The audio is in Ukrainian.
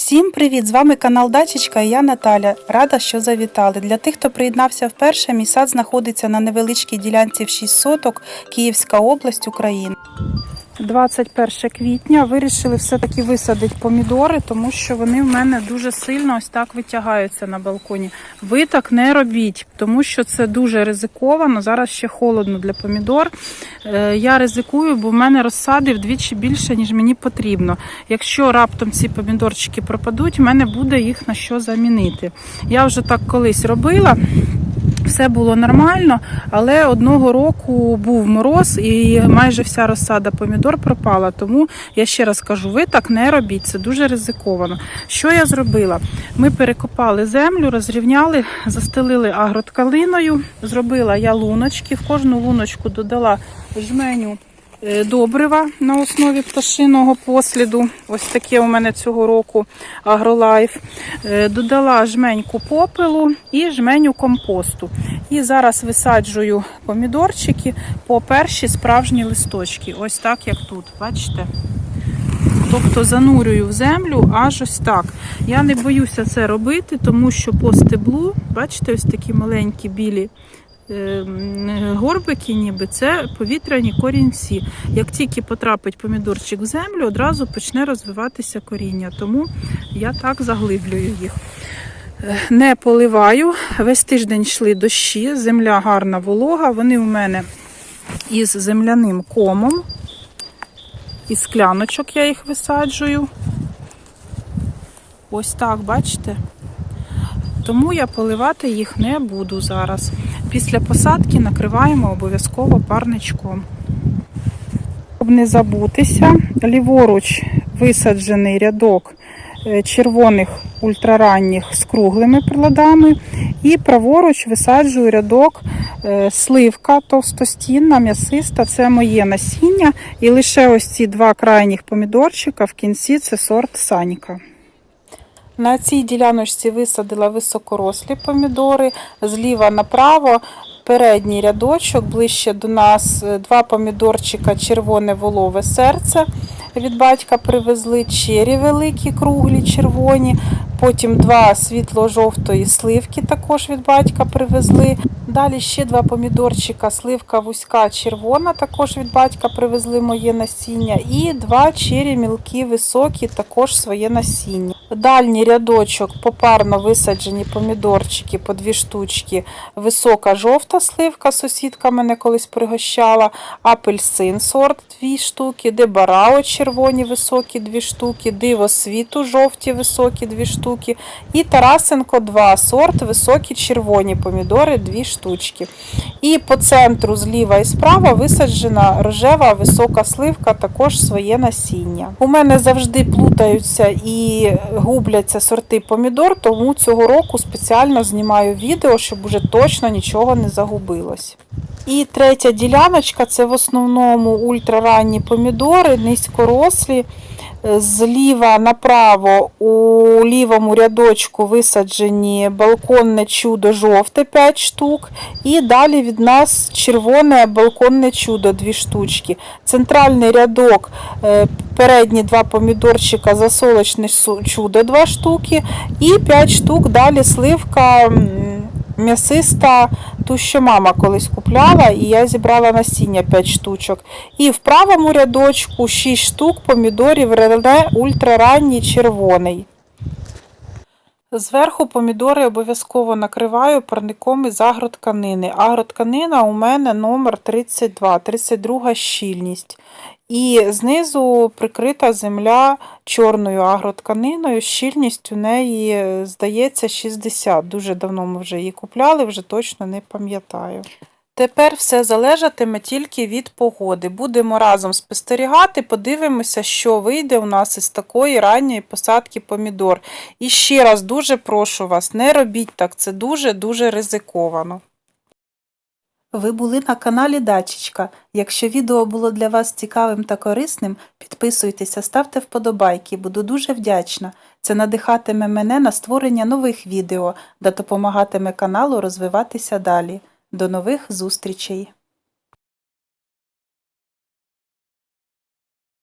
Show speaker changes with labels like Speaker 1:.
Speaker 1: Всім привіт! З вами канал Дачечка і я Наталя. Рада, що завітали. Для тих, хто приєднався вперше, мій сад знаходиться на невеличкій ділянці в 6 соток, Київська область, Україна. 21 квітня вирішили все-таки висадити помідори, тому що вони в мене дуже сильно ось так витягаються на балконі. Ви так не робіть, тому що це дуже ризиковано. Зараз ще холодно для помідор. Е, Я ризикую, бо в мене розсади вдвічі більше, ніж мені потрібно. Якщо раптом ці помідорчики пропадуть, в мене буде їх на що замінити. Я вже так колись робила. Все було нормально, але одного року був мороз і майже вся розсада помідор пропала. Тому я ще раз кажу: ви так не робіть, це дуже ризиковано. Що я зробила? Ми перекопали землю, розрівняли, застелили агроткалиною, зробила я луночки. В кожну луночку додала жменю добрива на основі пташиного посліду. Ось таке у мене цього року агролайф. Е, Додала жменьку попелу і жменю компосту. І зараз висаджую помідорчики по перші справжні листочки. Ось так, як тут. Бачите? Тобто занурюю в землю аж ось так. Я не боюся це робити, тому що по стеблу, бачите, ось такі маленькі білі е, горбики, ніби це повітряні корінці. Як тільки потрапить помідорчик в землю, одразу почне розвиватися коріння. Тому я так заглиблюю їх. Е, Не поливаю. Весь тиждень йшли дощі, земля гарна волога. Вони у мене із земляним комом. Із скляночок я їх висаджую. Ось так, бачите? Тому я поливати їх не буду зараз. Після посадки накриваємо обов'язково парничком. Щоб не забутися, ліворуч висаджений рядок е, червоних ультраранніх з круглими плодами. І праворуч висаджую рядок е, сливка товстостінна, м'ясиста. Це моє насіння. І лише ось ці два крайніх помідорчика в кінці це сорт Саніка. На цій діляночці висадила високорослі помідори зліва направо. Передній рядочок ближче до нас е, два помідорчика червоне волове серце. Від батька привезли чері великі, круглі, червоні. Потім два світло-жовтої сливки також від батька привезли. Далі ще два помідорчика, сливка вузька червона, також від батька привезли моє насіння. І два чері мілкі високі, також своє насіння. Дальній рядочок попарно висаджені помідорчики по дві штучки. Висока жовта сливка, сусідка мене колись пригощала, апельсин сорт дві штуки, дебарао червоні високі дві штуки, диво світу жовті високі дві штуки. І Тарасенко 2 сорт високі червоні помідори дві штучки. І по центру зліва і справа висаджена рожева висока сливка, також своє насіння. У мене завжди плутаються і губляться сорти помідор, тому цього року спеціально знімаю відео, щоб уже точно нічого не загубилось. І третя діляночка це в основному ультраранні помідори, низькорослі. Зліва направо у лівому рядочку висаджені балконне чудо жовте 5 штук. І далі від нас червоне балконне чудо 2 штучки. Центральний рядок, е, передні два помідорчика, засолочне чудо 2 штуки. І 5 штук далі сливка м'ясиста, ту, що мама колись купляла, і я зібрала насіння 5 штучок. І в правому рядочку 6 штук помідорів Рене ультраранній червоний. Зверху помідори обов'язково накриваю парником із агротканини. Агротканина у мене номер 32, 32 щільність. І знизу прикрита земля чорною агротканиною. Щільність у неї, здається, 60. Дуже давно ми вже її купляли, вже точно не пам'ятаю. Тепер все залежатиме тільки від погоди. Будемо разом спостерігати, подивимося, що вийде у нас із такої ранньої посадки помідор. І ще раз дуже прошу вас, не робіть так, це дуже-дуже ризиковано. Ви були на каналі Дачечка. Якщо відео було для вас цікавим та корисним, підписуйтеся, ставте вподобайки, буду дуже вдячна. Це надихатиме мене на створення нових відео та допомагатиме каналу розвиватися далі. До нових зустрічей!